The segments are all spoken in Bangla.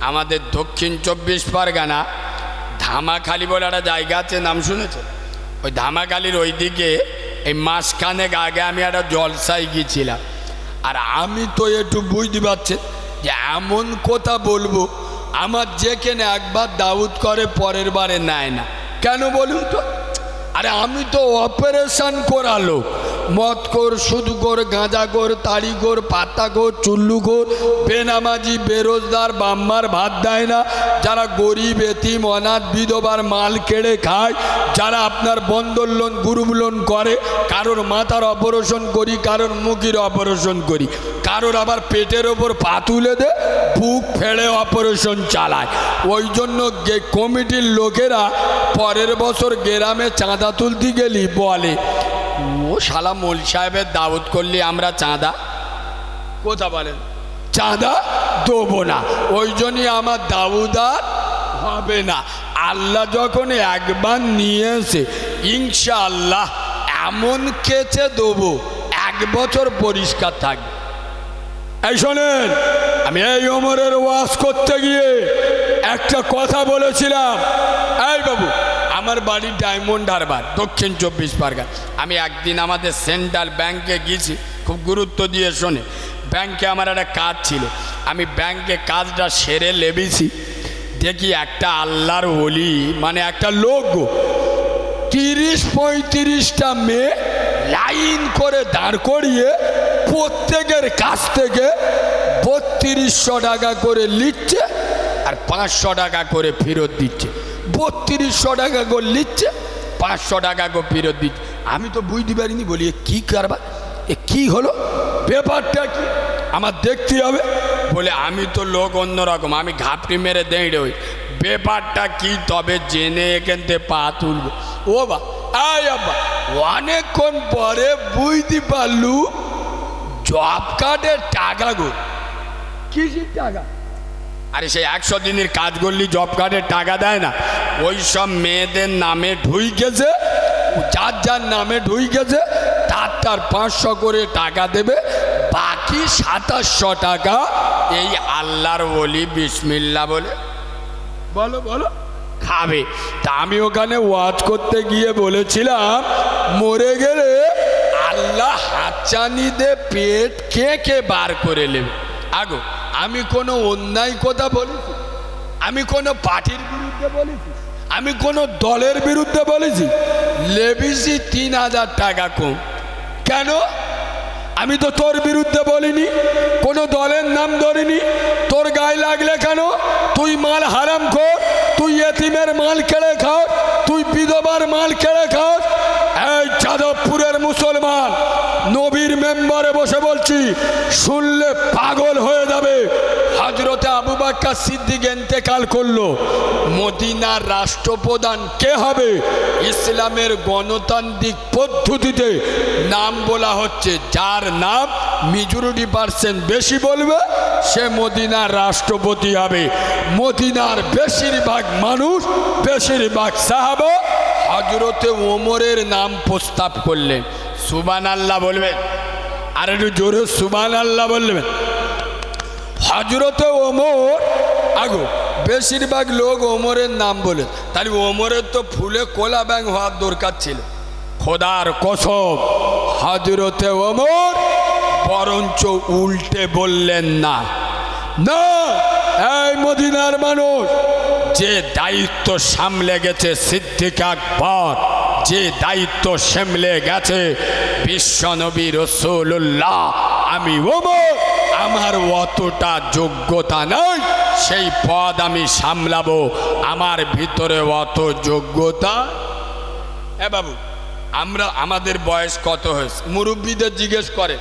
আমাদের দক্ষিণ চব্বিশ পরগনা, ধামাখালি বলে একটা জায়গা আছে, নাম শুনেছে? ওই ধামাখালির ওই দিকে এই মাসখানেক আগে আমি একটা জলসায় গিয়েছিলাম। আর আমি তো একটু বুঝতে পারছি যে এমন কথা বলব, আমার যেখানে একবার দাউদ করে, পরের বারে নেয় না। কেন বলুন তো? আরে আমি তো অপারেশন করালো মদ কর সুদ কর গাঁজা কর তাড়ি কর পাতা কর চুল্লু কর বেনামাজি, বেরোজগার, বাম্মার ভাত দেয় না। যারা গরিব, এতিম, অনাথ, বিধবার মাল কেড়ে খায়, যারা আপনার বন্দর লোন করে, কারোর মাথার অপারেশন করি, কারোর মুখের অপারেশন করি। কারোর আবার পেটের ওপর পা তুলে দে, বুক ফেড়ে অপারেশন চালায়। ওই জন্য কমিটির লোকেরা পরের বছর গ্রামে চাঁদা তুলতে গেলি বলে। ও শালা মোল সাহেবের দাওয়াত করলি আমরা চাঁদা? কোথা বলেন? চাঁদা দেবো না। ওই জন্যই আমার দাউদার হবে না। আল্লাহ যখন একবার নিয়ে এসে ইনশাআল্লাহ এমন কেচে দেবো এক বছর পরিষ্কার থাকবে এই শোনেন আমি এই ওমরের ওয়াশ করতে গিয়ে একটা কথা বলেছিলাম। এই বাবু আমার বাড়ি ডায়মন্ড হারবার, দক্ষিণ চব্বিশ পরগনা। আমি একদিন আমাদের সেন্ট্রাল ব্যাংকে গিয়েছি, খুব গুরুত্ব দিয়ে শোনে। ব্যাংকে আমার একটা কাজ ছিল। আমি ব্যাংকে কাজটা সেরে লেবেছি। দেখি একটা আল্লাহর ওলি মানে একটা লোক তিরিশ পঁয়ত্রিশটা মেয়ে লাইন করে দাঁড় করিয়ে প্রত্যেকের কাছ থেকে বত্রিশশো টাকা করে নিচ্ছে আর পাঁচশো টাকা করে ফেরত দিচ্ছে। বত্রিশশো টাকা করে নিচ্ছে পাঁচশো টাকা গো ফেরত দিচ্ছে। আমি তো বুঝতে পারিনি, বলি, এ কী কারবার? এ কী হলো? ব্যাপারটা কি? আমার দেখতে হবে। বলে, আমি তো লোক অন্যরকম, আমি ঘাপটি মেরে দেঁড়ে ওই ব্যাপারটা কি তবে জেনে এখান থেকে পা তুলবো। ও বা, আয় আব্বা, অনেকক্ষণ পরে বুঝতে পারলু, জব কার্ডের টাকা গো। কিসের টাকা? আরে সেই একশো দিনের কাজ করলি জব কার্ডের টাকা দেয় না। ওই সব মেয়েদের নামে ঢুই গেছে, যার যার নামে ঢুই গেছে, তার তার পাঁচশো করে টাকা দেবে, বাকি সাতাশশো টাকা এই আল্লাহর বলি বিসমিল্লা বলে। বলো বলো। খাবে। তা আমি ওখানে ওয়াজ করতে গিয়ে বলেছিলাম, মরে গেলে আল্লাহ হাতচানি পেট কে কে বার করে নেবে। আগো আমি কোনো অন্যায় কথা বলেছি। আমি কোনো পার্টির বিরুদ্ধে বলেছি। আমি কোনো দলের বিরুদ্ধে বলেছি। লেবিসি তিন হাজার টাকা কম কেন? আমি তো তোর বিরুদ্ধে বলিনি। কোনো দলের নাম ধরিনি। তোর গায়ে লাগলে কেন? তুই মাল হারাম কর তুই এতিমের মাল কেড়ে খাও তুই বিধবার মাল কেড়ে খাও এই যাদবপুরের মুসলমান নবীর মেম্বারে বসে বলছি, শুনলে পাগল হয়ে যাবে। হজরতে আবু বাক্কা সিদ্দিক এন্তেকাল করল মদিনার রাষ্ট্রপ্রধান কে হবে? ইসলামের গণতান্ত্রিক পদ্ধতিতে নাম বলা হচ্ছে। যার নাম মেজরিটি পার্সেন্ট বেশি বলবে, সে মদিনার রাষ্ট্রপতি হবে। মদিনার বেশিরভাগ মানুষ, বেশিরভাগ সাহাবা হজরতে ওমরের নাম প্রস্তাব করলেন। সুবান আল্লাহ বলবেন। আর একটু জোরে সুবান আল্লাহ বলবেন। হজরতে ওমর, আগো, বেশিরভাগ লোক ওমরের নাম বলে। তাহলে ওমরের তো ফুলে কোলা ব্যাং হওয়ার দরকার ছিল। খোদার কসম হজরতে ওমর বরঞ্চ উল্টে বললেন না। না, এই মদিনার মানুষ, যে দায়িত্ব সামলে গেছে সিদ্দিক আকবর। যে দায়িত্ব সামলে গেছে, বিশ্বনবী রসুল্লাহ আমি ওমর, আমার অতটা যোগ্যতা নয় সেই পদ আমি সামলাবো, আমার ভিতরে অত যোগ্যতা? হ্যাঁ বাবু, আমরা, আমাদের বয়স কত হয়েছে? মুরব্বীদের জিজ্ঞেস করে,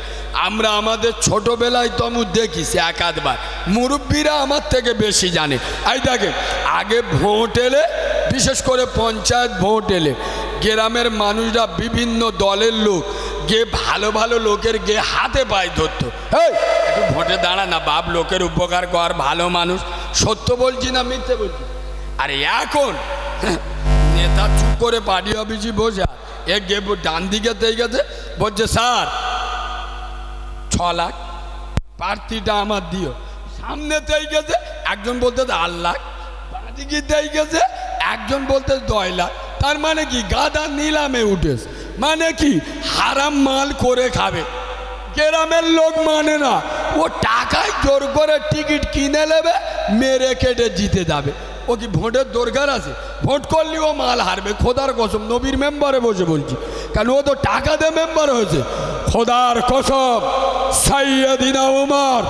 আমরা আমাদের ছোটবেলায় তো আমি দেখিস এক আধবার, মুরব্বীরা আমার থেকে বেশি জানে। এই দেখে আগে ভোট এলে, বিশেষ করে পঞ্চায়েত ভোট এলে গ্রামের মানুষরা বিভিন্ন দলের লোক গে ভালো ভালো লোকের গে হাতে পায়ে ধরতো। একটু ভোটে দাঁড়া না, বাপ লোকের উপকার কর, ভালো মানুষ। সত্য বলছি না মিথ্যে বলছি? আর এখন, নেতা চুপ করে পার্টি অফিসে আছে। এ গে ডান দিকে দিয়ে গেছে, বলছে, স্যার, ছ লাখ প্রার্থীটা আমার দিও। সামনেতেই গেছে, একজন বলতে আট লাখ বাঁদিকে দেয় গেছে, একজন বলতে দয় লাখ। তার মানে কি? গাদা নিলামে উঠেছে। মানে কি? হারাম মাল করে খাবে। গ্রামের লোক মানে না, ও টাকায় জোর করে টিকিট কিনে নেবে, মেরে কেটে জিতে যাবে। ও কি ভোটের দরকার আছে? ভোট করলে ও মাল হারবে। খোদার কসম, নবীর মেম্বারে বসে বলছি। কারণ ও তো টাকা দিয়ে মেম্বার হয়েছে। খোদার কসম, সাইয়দিনা উমার,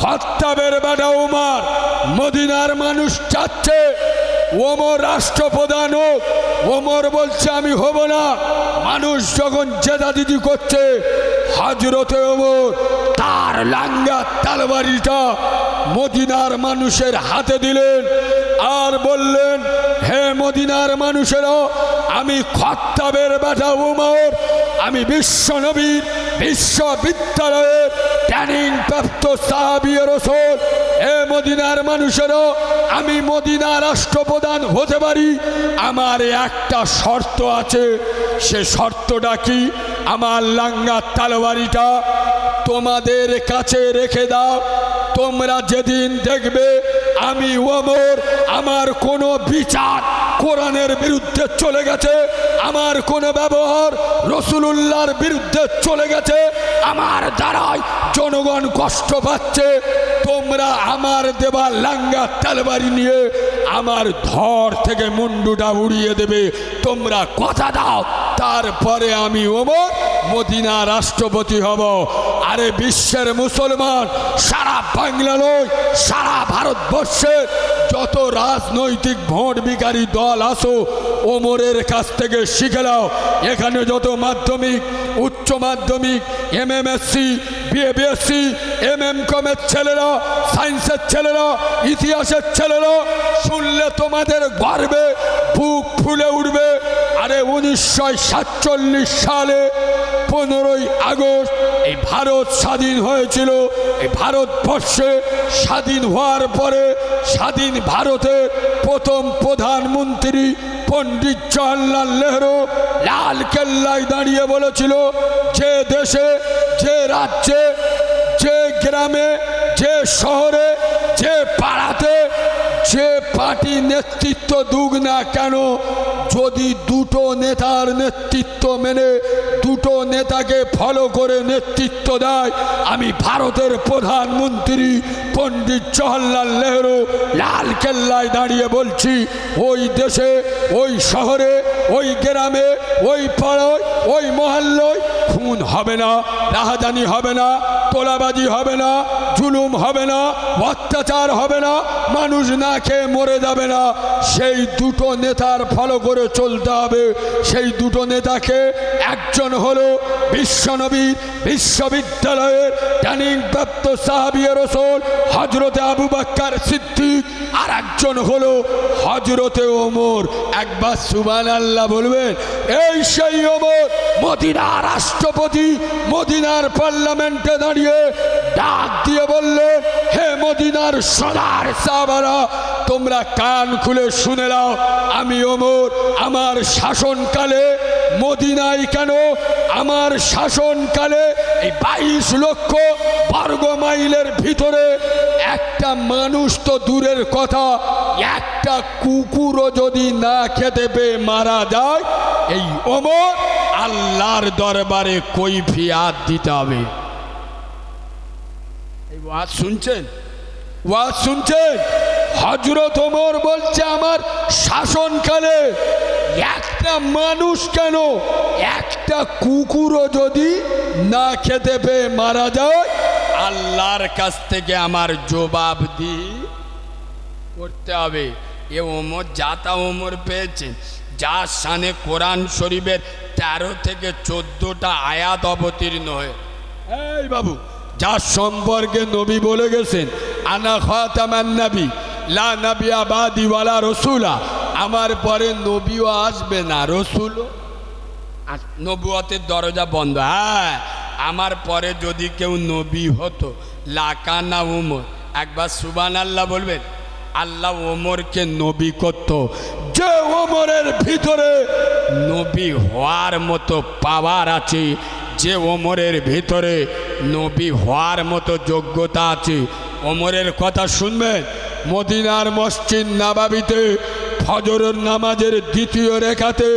খত্তাবের বেটা উমার, মদিনার মানুষ চাচ্ছে। ওমর রাষ্ট্রপ্রধান হোক ওমর বলছে, আমি হব না। মানুষ যখন জেদাদিদি করছে, হাজরতে ওমর, তার লাঙ্গা তালবাড়িটা মদিনার মানুষের হাতে দিলেন আর বললেন, হে মদিনার মানুষেরা, আমি খত্তাবের বেটা উমর আমি বিশ্বনবীর বিশ্ববিদ্যালয়ের ট্যানিং প্রাপ্ত সাহাবিয় রসল হে মদিনার মানুষেরও আমি মদিনা রাষ্ট্রপ্রধান হতে পারি। আমার একটা শর্ত আছে। সে শর্তটা কি? আমার লাঙ্গার তালবাড়িটা তোমাদের কাছে রেখে দাও। তোমরা যেদিন দেখবে আমি ওমর, আমার কোনো বিচার কোরআনের বিরুদ্ধে চলে গেছে, আমার কোনো ব্যবহার রসুলুল্লাহর বিরুদ্ধে চলে গেছে, আমার দ্বারাই জনগণ কষ্ট পাচ্ছে। তোমরা আমার দেবা লাঙ্গা তালবাড়ি নিয়ে আমার ধর থেকে মুন্ডুটা উড়িয়ে দেবে। তোমরা কথা দাও। তারপরে আমি ওমর, মদিনা রাষ্ট্রপতি হব। আরে বিশ্বের মুসলমান, সারা বাংলা সারা ভারতবর্ষের যত রাজনৈতিক ভোট বিকারী দল আসো, ওমরের কাছ থেকে শিখে নাও। এখানে যত মাধ্যমিক উচ্চ মাধ্যমিক M MSc BSc M M কমের ছেলেরা, সায়েন্সের ছেলেরা, ইতিহাসের ছেলেরা শুনলে তোমাদের গর্বে বুক ফুলে উঠবে। আরে উনিশশো সাতচল্লিশ সালে পনেরোই আগস্ট এই ভারত স্বাধীন হয়েছিল। এই ভারতবর্ষে স্বাধীন হওয়ার পরে স্বাধীন ভারতের প্রথম প্রধানমন্ত্রী পণ্ডিত জওয়াহরলাল নেহরু লাল কেল্লায় দাঁড়িয়ে বলেছিল, যে দেশে, যে রাজ্যে, যে গ্রামে, যে শহরে, যে পাড়াতে, যে পার্টি নেতৃত্ব দুগ না কেন যদি দুটো নেতার নেতৃত্ব মেনে দুটো নেতাকে ফলো করে নেতৃত্ব দেয়, আমি ভারতের প্রধানমন্ত্রী পণ্ডিত জওয়াহরলাল নেহরু লাল কেল্লায় দাঁড়িয়ে বলছি, ওই দেশে, ওই শহরে, ওই গ্রামে, ওই পাড়ায়, ওই মহল্লায় খুন হবে না রাহাজানি হবে না, তোলাবাজি হবে না, জুলুম হবে না, অত্যাচার হবে না, মানুষ না খেয়ে মরে যাবে না। সেই দুটো নেতার ফলো করে চলতে হবে। সেই দুটো নেতাকে একজন হলো বিশ্বনবীর বিশ্ববিদ্যালয়ের ট্যানিং প্রাপ্ত সাহাবিয়া রসুল হজরতে আবু বাক্কার সিদ্দিক, আর একজন হলো হজরতে ওমর। একবার সুবান আল্লাহ বলবেন, এই সেই ওমর মদিনার রাষ্ট্রপতি, মদিনার পার্লামেন্টে দাঁড়িয়ে ডাক দিয়ে বললেন হে মদিনার সদার সাবারা তোমরা কান খুলে শুনে নাও, আমি ওমর, আমার শাসনকালে মদিনায় কেন? আমার শাসনকালে এই বাইশ লক্ষ বর্গ মাইলের ভিতরে একটা মানুষ তো দূরের কথা, একটা কুকুরও যদি না খেতে পেয়ে মারা যায়, এই ওমর আল্লাহর দরবারে কৈফিয়াত দিতে হবে। ওয়াজ শুনছেন? ওয়াজ শুনছেন? হজরত ওমর বলছে, আমার শাসনকালে একটা মানুষ কেন একটা কুকুরও যদি না খেতে পেয়ে মারা যায়, আল্লাহর কাছ থেকে আমার জবাব দি। করতে হবে। এ ওমর যাতা ওমর পেয়েছে। যার সানে কোরআন শরীফের তেরো থেকে চোদ্দোটা আয়াত অবতীর্ণ হয়ে। এই বাবু, যার সম্পর্কে নবী বলে গেছেন, আনা খাতামান নবী। লা নবী আবাদি ওয়ালা রসুলা। আমার পরে নবীও আসবে না, রসুলও। নবুয়তের দরজা বন্ধ। হ্যাঁ আমার পরে যদি কেউ নবী হতো, লাকানা উমর। একবার সুবান আল্লাহ বলবেন, আল্লাহ ওমরকে নবী করত। যে ওমরের ভিতরে নবী হওয়ার মতো পাওয়ার আছে, যে ওমরের ভিতরে নবী হওয়ার মতো যোগ্যতা আছে ওমরের কথা শুনবেন। মদিনার মসজিদ নাবাবিতে ফজরের নামাজের দ্বিতীয় রেখাতে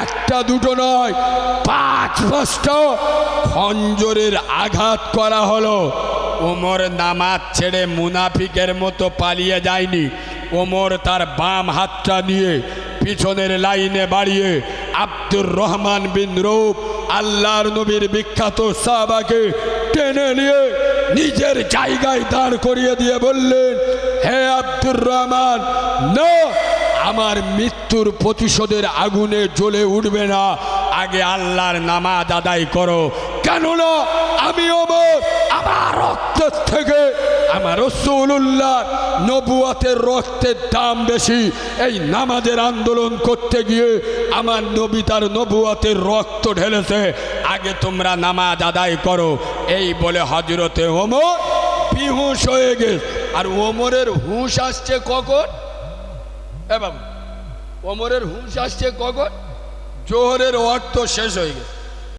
একটা দুটো নয়, পাঁচ পাঁচটা ফঞ্জরের আঘাত করা হলো। ওমর নামাজ ছেড়ে মুনাফিকের মতো পালিয়ে যায়নি। ওমর তার বাম হাতটা নিয়ে পিছনের লাইনে বাড়িয়ে আব্দুর রহমান বিন রূপ আল্লাহর নবীর বিখ্যাত সাহাবাকে টেনে নিয়ে নিজের জায়গায় দাঁড় করিয়ে দিয়ে বললেন হে আব্দুর রহমান, না, আমার মৃত্যুর প্রতিশোধের আগুনে জ্বলে উঠবে না। আগে আল্লাহর নামাজ আদায় করো। কেননা আমি আমার রক্তের থেকে, আমার রসুল্লাহ নবুয়াতের রক্তের দাম বেশি। এই নামাজের আন্দোলন করতে গিয়ে আমার নবী তার নবুয়াতের রক্ত ঢেলেছে। আগে তোমরা নামাজ আদায় করো। এই বলে হজরতে ওমর বিহুশ হয়ে গেছে। আর ওমরের হুঁশ আসছে কখন? এ বাবু, ওমরের হুঁশ আসছে কখন? জোহরের অর্থ শেষ হয়ে গেছে।